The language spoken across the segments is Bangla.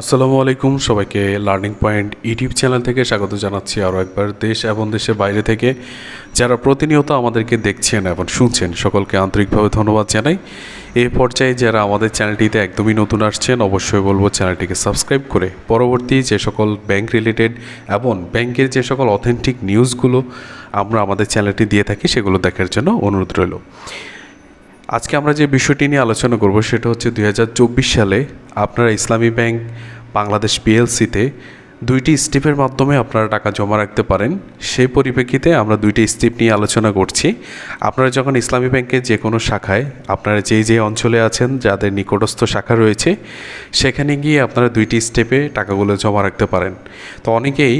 আসসালামু আলাইকুম, সবাইকে লার্নিং পয়েন্ট ইউটিউব চ্যানেল থেকে স্বাগত জানাচ্ছি আরও একবার দেশ এবং দেশের বাইরে থেকে। যারা প্রতিনিয়ত আমাদেরকে দেখছেন এবং শুনছেন, সকলকে আন্তরিকভাবে ধন্যবাদ জানাই। এই পর্যায়ে যারা আমাদের চ্যানেলটিতে একদমই নতুন আসছেন, অবশ্যই বলব চ্যানেলটিকে সাবস্ক্রাইব করে পরবর্তী যে সকল ব্যাংক রিলেটেড এবং ব্যাংকের যে সকল অথেন্টিক নিউজগুলো আমরা আমাদের চ্যানেলটি দিয়ে থাকি, সেগুলো দেখার জন্য অনুরোধ রইল। আজকে আমরা যে বিষয়টি নিয়ে আলোচনা করব সেটা হচ্ছে দুই হাজার চব্বিশ সালে আপনারা ইসলামী ব্যাংক বাংলাদেশ পিএলসিতে দুইটি স্টেপের মাধ্যমে আপনারা টাকা জমা রাখতে পারেন। সেই পরিপ্রেক্ষিতে আমরা দুইটি স্টেপ নিয়ে আলোচনা করছি। আপনারা যখন ইসলামী ব্যাংকের যে কোনো শাখায়, আপনারা যেই যে অঞ্চলে আছেন, যাদের নিকটস্থ শাখা রয়েছে, সেখানে গিয়ে আপনারা দুইটি স্টেপে টাকাগুলো জমা রাখতে পারেন। তো অনেকেই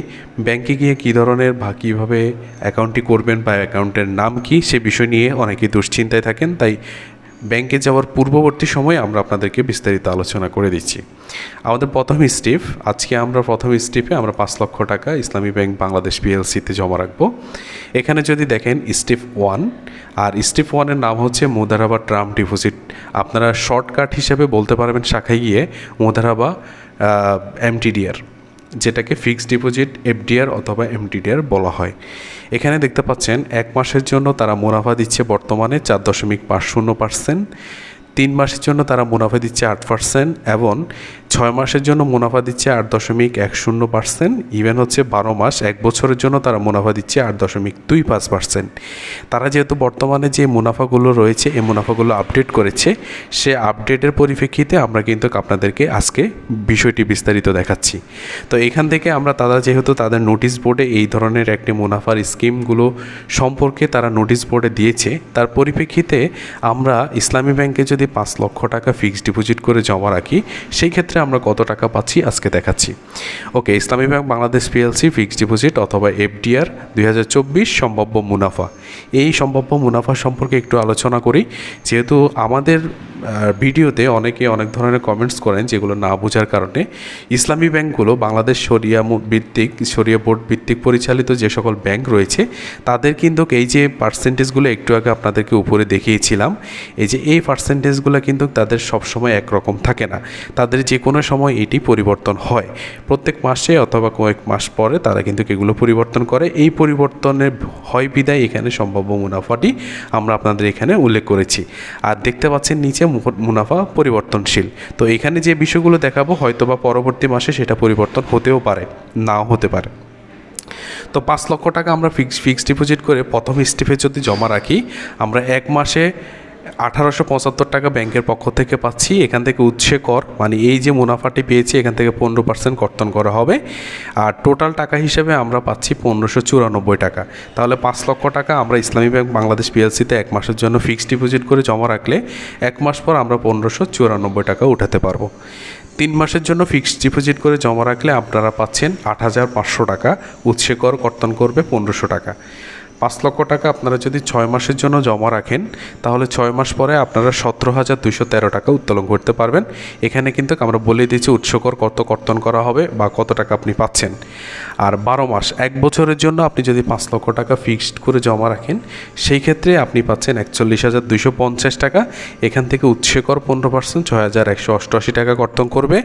ব্যাংকে গিয়ে কী ধরনের বা কীভাবে অ্যাকাউন্টটি করবেন বা অ্যাকাউন্টের নাম কি, সে বিষয় নিয়ে অনেকেই দুশ্চিন্তায় থাকেন। তাই ব্যাংকে যাওয়ার পূর্ববর্তী সময়ে আমরা আপনাদেরকে বিস্তারিত আলোচনা করে দিচ্ছি। আমাদের প্রথম স্টেপ আজকে আমরা প্রথম স্টেপে আমরা পাঁচ লক্ষ টাকা ইসলামী ব্যাংক বাংলাদেশ পিএলসিতে জমা রাখব। এখানে যদি দেখেন স্টেপ ওয়ান, আর স্টেপ ওয়ানের নাম হচ্ছে মুদারাবা ট্রাম ডিপোজিট। আপনারা শর্টকাট হিসেবে বলতে পারবেন শাখায় গিয়ে মুদারাবা এমটিডিআর। যেটাকে ফিক্সড ডিপোজিট, এফডিআর অথবা এমটিডিআর বলা হয়। এখানে দেখতে পাচ্ছেন, এক মাসের জন্য তারা মুনাফা দিচ্ছে বর্তমানে চার দশমিক পাঁচ শূন্য পার্সেন্ট। তিন মাসের জন্য তারা মুনাফা দিচ্ছে আট পার্সেন্ট এবং ছয় মাসের জন্য মুনাফা দিচ্ছে আট দশমিক এক শূন্য পার্সেন্ট ইভেন হচ্ছে বারো মাস, এক বছরের জন্য তারা মুনাফা দিচ্ছে আট দশমিক দুই পাঁচ পার্সেন্ট তারা যেহেতু বর্তমানে যে মুনাফাগুলো রয়েছে, এই মুনাফাগুলো আপডেট করেছে, সে আপডেটের পরিপ্রেক্ষিতে আমরা কিন্তু আপনাদেরকে আজকে বিষয়টি বিস্তারিত দেখাচ্ছি। তো এখান থেকে আমরা তারা যেহেতু তাদের নোটিশ বোর্ডে এই ধরনের একটি মুনাফার স্কিমগুলো সম্পর্কে তারা নোটিশ বোর্ডে দিয়েছে, তার পরিপ্রেক্ষিতে আমরা ইসলামী ব্যাংকে যদি পাঁচ লক্ষ টাকা ফিক্সড ডিপোজিট করে জমা রাখি, সেই ক্ষেত্রে আমরা কত টাকা পাচ্ছি আজকে দেখাচ্ছি। Okay, Islami bank, Bangladesh PLC fixed deposit অথবা এফডিআর দুই হাজার চব্বিশ সম্ভাব্য মুনাফা। এই সম্ভাব্য মুনাফা সম্পর্কে একটু আলোচনা করি। যেহেতু আমাদের ভিডিওতে অনেকে অনেক ধরনের কমেন্টস করেন যেগুলো না বোঝার কারণে। ইসলামী ব্যাংকগুলো বাংলাদেশ শরিয়া ভিত্তিক, শরিয়া বোর্ড ভিত্তিক পরিচালিত যে সকল ব্যাংক রয়েছে, তাদের কিন্তু এই যে পার্সেন্টেজগুলো একটু আগে আপনাদেরকে উপরে দেখিয়েছিলাম, এই যে এই পার্সেন্টেজগুলো কিন্তু তাদের সবসময় একরকম থাকে না। তাদের যে কোনো সময় এটি পরিবর্তন হয়। প্রত্যেক মাসে অথবা কয়েক মাস পরে তারা কিন্তু এগুলো পরিবর্তন করে। এই পরিবর্তনের হয় বিদায় এখানে সম্ভাব্য মুনাফাটি আমরা আপনাদের এখানে উল্লেখ করেছি। আর দেখতে পাচ্ছেন নিচে মুনাফা পরিবর্তনশীল। তো এখানে যে বিষয়গুলো দেখাবো হয়তো বা পরবর্তী মাসে সেটা পরিবর্তন হতেও পারে, নাও হতে পারে। তো পাঁচ লক্ষ টাকা আমরা ফিক্স ফিক্সড ডিপোজিট করে প্রথম স্টেপে যদি জমা রাখি, আমরা এক মাসে আঠারোশো পঁচাত্তর টাকা ব্যাংকের পক্ষ থেকে পাচ্ছি। এখান থেকে উচ্ছে কর মানে এই যে মুনাফাটি পেয়েছি, এখান থেকে পনেরো পার্সেন্ট কর্তন করা হবে। আর টোটাল টাকা হিসেবে আমরা পাচ্ছি পনেরোশো চুরানব্বই টাকা। তাহলে পাঁচ লক্ষ টাকা আমরা ইসলামী ব্যাংক বাংলাদেশ পিএলসিতে এক মাসের জন্য ফিক্সড ডিপোজিট করে জমা রাখলে এক মাস পর আমরা পনেরোশো চুরানব্বই টাকা উঠাতে পারব। তিন মাসের জন্য ফিক্সড ডিপোজিট করে জমা রাখলে আপনারা পাচ্ছেন আট হাজার পাঁচশো টাকা। উৎসে কর কর্তন করবে পনেরোশো টাকা। পাঁচ লক্ষ টাকা আপনারা যদি ছয় মাসের জন্য জমা রাখেন, তাহলে ছয় মাস পরে আপনারা সতেরো হাজার দুশো তেরো টাকা উত্তোলন করতে পারবেন। এখানে কিন্তু আমরা বলে দিচ্ছি উৎসকর কত কর্তন করা হবে বা কত টাকা আপনি পাচ্ছেন। আর বারো মাস, এক বছরের জন্য আপনি যদি পাঁচ লক্ষ টাকা ফিক্সড করে জমা রাখেন, সেই ক্ষেত্রে আপনি পাচ্ছেন একচল্লিশ হাজার দুশো পঞ্চাশ টাকা। এখান থেকে উৎসকর পনেরো পার্সেন্ট, ছয় হাজার একশো অষ্টআশি টাকা কর্তন করবে।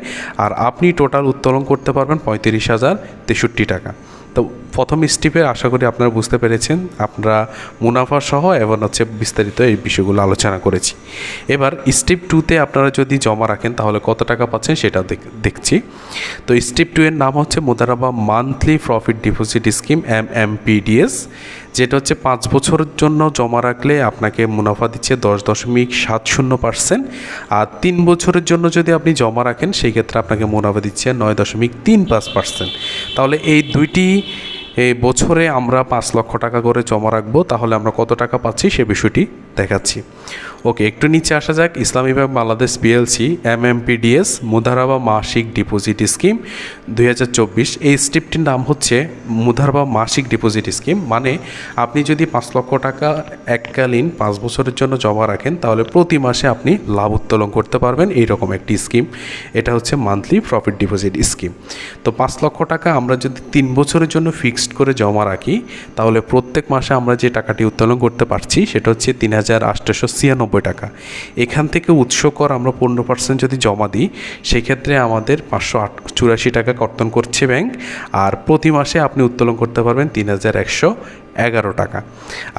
আর আপনি টোটাল উত্তোলন করতে পারবেন পঁয়ত্রিশ হাজার তেষট্টি টাকা। তো প্রথম স্টেপে আশা করি আপনারা বুঝতে পেরেছেন আপনারা মুনাফা সহ এবং হচ্ছে বিস্তারিত এই বিষয়গুলো আলোচনা করেছি। এবার স্টেপ টুতে আপনারা যদি জমা রাখেন, তাহলে কত টাকা পাচ্ছেন সেটা দেখছি। তো স্টেপ টু এর নাম হচ্ছে মোদারাবা monthly profit deposit scheme M M PDS যেটা হচ্ছে পাঁচ বছরের জন্য জমা রাখলে আপনাকে মুনাফা দিচ্ছে দশ দশমিক সাত শূন্য পার্সেন্ট। আর তিন বছরের জন্য যদি আপনি জমা রাখেন, সেই ক্ষেত্রে আপনাকে মুনাফা দিচ্ছে নয় দশমিক তিন পাঁচ পার্সেন্ট। তাহলে এই দুইটি বছরে আমরা পাঁচ লক্ষ টাকা করে জমা রাখব। তাহলে আমরা কত টাকা পাচ্ছি সে বিষয়টি দেখাচ্ছি। ওকে, একটু নিচে আসা যাক। Islami bank, Bangladesh PLC M M PDS মুধারাবা মাসিক ডিপোজিট স্কিম দুই হাজার চব্বিশ। এই স্টেপটির নাম হচ্ছে মুধারাবা মাসিক ডিপোজিট স্কিম। মানে আপনি যদি পাঁচ লক্ষ টাকা এককালীন পাঁচ বছরের জন্য জমা রাখেন, তাহলে প্রতি মাসে আপনি লাভ উত্তোলন করতে পারবেন এই রকম একটি স্কিম। এটা হচ্ছে মান্থলি প্রফিট ডিপোজিট স্কিম। তো পাঁচ লক্ষ টাকা আমরা যদি তিন বছরের জন্য ফিক্সড করে জমা রাখি, তাহলে প্রত্যেক মাসে আমরা যে টাকাটি উত্তোলন করতে পারছি, সেটা হচ্ছে তিন হাজার হাজার আটশোশো ছিয়ানব্বই টাকা। এখান থেকে উৎস কর আমরা পনেরো পার্সেন্ট যদি জমা দিই, সেক্ষেত্রে আমাদের পাঁচশো আট চুরাশি টাকা কর্তন করছে ব্যাংক, আর প্রতি মাসে আপনি উত্তোলন করতে পারবেন তিন হাজার একশো এগারো টাকা।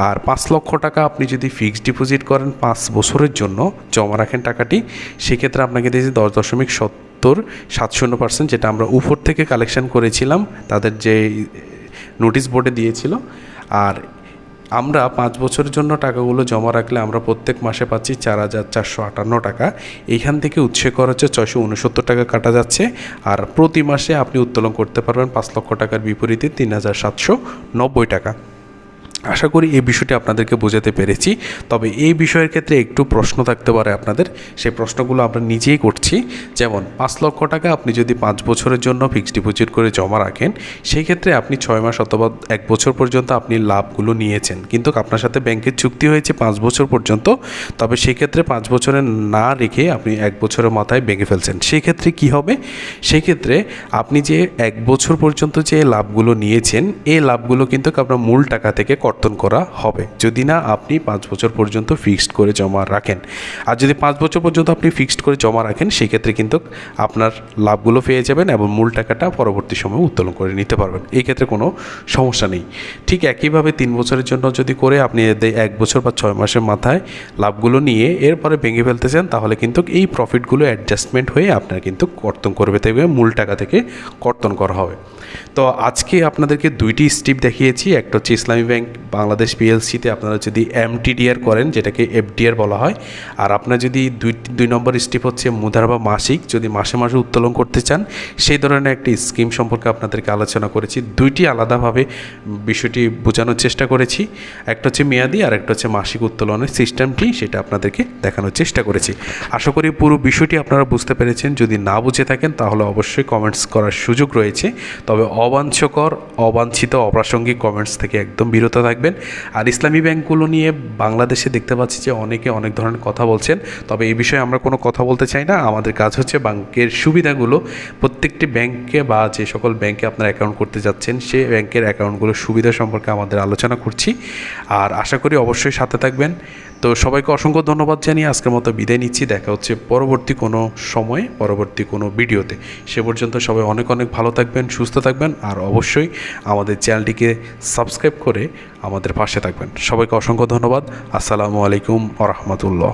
আর পাঁচ লক্ষ টাকা আপনি যদি ফিক্সড ডিপোজিট করেন পাঁচ বছরের জন্য, জমা রাখেন টাকাটি, সেক্ষেত্রে আপনাকে দিয়েছে দশ দশমিক সত্তর সাত শূন্য পার্সেন্ট যেটা আমরা উপর থেকে কালেকশন করেছিলাম, তাদের যে নোটিশ বোর্ডে দিয়েছিল। আর আমরা পাঁচ বছরের জন্য টাকাগুলো জমা রাখলে আমরা প্রত্যেক মাসে পাচ্ছি চার হাজার চারশো আটান্ন টাকা। এইখান থেকে উৎসে খরচে হচ্ছে ছয়শো উনসত্তর টাকা কাটা যাচ্ছে। আর প্রতি মাসে আপনি উত্তোলন করতে পারবেন পাঁচ লক্ষ টাকার বিপরীতে তিন হাজার সাতশো নব্বই টাকা। আশা করি এই বিষয়টি আপনাদেরকে বোঝাতে পেরেছি। তবে এই বিষয়ের ক্ষেত্রে একটু প্রশ্ন থাকতে পারে আপনাদের। সেই প্রশ্নগুলো আমরা নিজেই করছি। যেমন, পাঁচ লক্ষ টাকা আপনি যদি পাঁচ বছরের জন্য ফিক্সড ডিপোজিট করে জমা রাখেন, সেই ক্ষেত্রে আপনি ছয় মাস অথবা এক বছর পর্যন্ত আপনি লাভগুলো নিয়েছেন। কিন্তু আপনার সাথে ব্যাংকের চুক্তি হয়েছে পাঁচ বছর পর্যন্ত, তবে সেক্ষেত্রে পাঁচ বছরে না রেখে আপনি এক বছরের মাথায় ভেঙে ফেলছেন। সেক্ষেত্রে কি হবে? সেক্ষেত্রে আপনি যে এক বছর পর্যন্ত যে লাভগুলো নিয়েছেন, এই লাভগুলো কিন্তু আপনার মূল টাকা থেকে কর্তন করা হবে। যদি না, আপনি পাঁচ বছর পর্যন্ত ফিক্সড করে জমা রাখেন। আর যদি পাঁচ বছর পর্যন্ত আপনি ফিক্সড করে জমা রাখেন, সেক্ষেত্রে কিন্তু আপনার লাভগুলো পেয়ে যাবেন এবং মূল টাকাটা পরবর্তী সময়ে উত্তোলন করে নিতে পারবেন। এই ক্ষেত্রে কোনো সমস্যা নেই। ঠিক একইভাবে তিন বছরের জন্য যদি করে আপনি এক বছর বা ছয় মাসের মাথায় লাভগুলো নিয়ে এরপরে ভেঙে ফেলতে চান, তাহলে কিন্তু এই প্রফিটগুলো অ্যাডজাস্টমেন্ট হয়ে আপনার কিন্তু কর্তন করবে থেকে মূল টাকা থেকে কর্তন করা হবে। তো আজকে আপনাদেরকে দুইটি স্টিপ দেখিয়েছি। একটা হচ্ছে ইসলামী ব্যাংক, বাংলাদেশ পিএলসিতে আপনারা যদি এমটিডিআর করেন, যেটাকে এফডিআর বলা হয়, আর আপনার যদি দুই দুই নম্বর স্টিপ হচ্ছে মুদারবা মাসিক, যদি মাসে মাসে উত্তোলন করতে চান, সেই ধরনের একটি স্কিম সম্পর্কে আপনাদেরকে আলোচনা করেছি। দুইটি আলাদাভাবে বিষয়টি বোঝানোর চেষ্টা করেছি। একটা হচ্ছে মেয়াদি আর একটা হচ্ছে মাসিক উত্তোলনের সিস্টেমটি, সেটা আপনাদেরকে দেখানোর চেষ্টা করেছি। আশা করি পুরো বিষয়টি আপনারা বুঝতে পেরেছেন। যদি না বুঝে থাকেন, তাহলে অবশ্যই কমেন্টস করার সুযোগ রয়েছে। তবে অবাঞ্ছকর, অবাঞ্ছিত, অপ্রাসঙ্গিক কমেন্টস থেকে একদম বিরত থাকবেন। আর ইসলামী ব্যাংকগুলো নিয়ে বাংলাদেশে দেখতে পাচ্ছি যে অনেকে অনেক ধরনের কথা বলছেন। তবে এই বিষয়ে আমরা কোনো কথা বলতে চাই না। আমাদের কাজ হচ্ছে ব্যাংকের সুবিধাগুলো, প্রত্যেকটি ব্যাংকে বা যে সকল ব্যাংকে আপনার অ্যাকাউন্ট করতে যাচ্ছেন সে ব্যাংকের অ্যাকাউন্টগুলোর সুবিধা সম্পর্কে আমাদের আলোচনা করছি। আর আশা করি অবশ্যই সাথে থাকবেন। তো সবাইকে অসংখ্য ধন্যবাদ জানিয়ে আজকের মতো বিদায় নিচ্ছি। দেখা হচ্ছে পরবর্তী কোনো সময়ে, পরবর্তী কোনো ভিডিওতে। সে পর্যন্ত সবাই অনেক অনেক ভালো থাকবেন, সুস্থ থাকবেন, আর অবশ্যই আমাদের চ্যানেলটিকে সাবস্ক্রাইব করে আমাদের পাশে থাকবেন। সবাইকে অসংখ্য ধন্যবাদ। আসসালামু আলাইকুম আ রহমতুল্লাহ।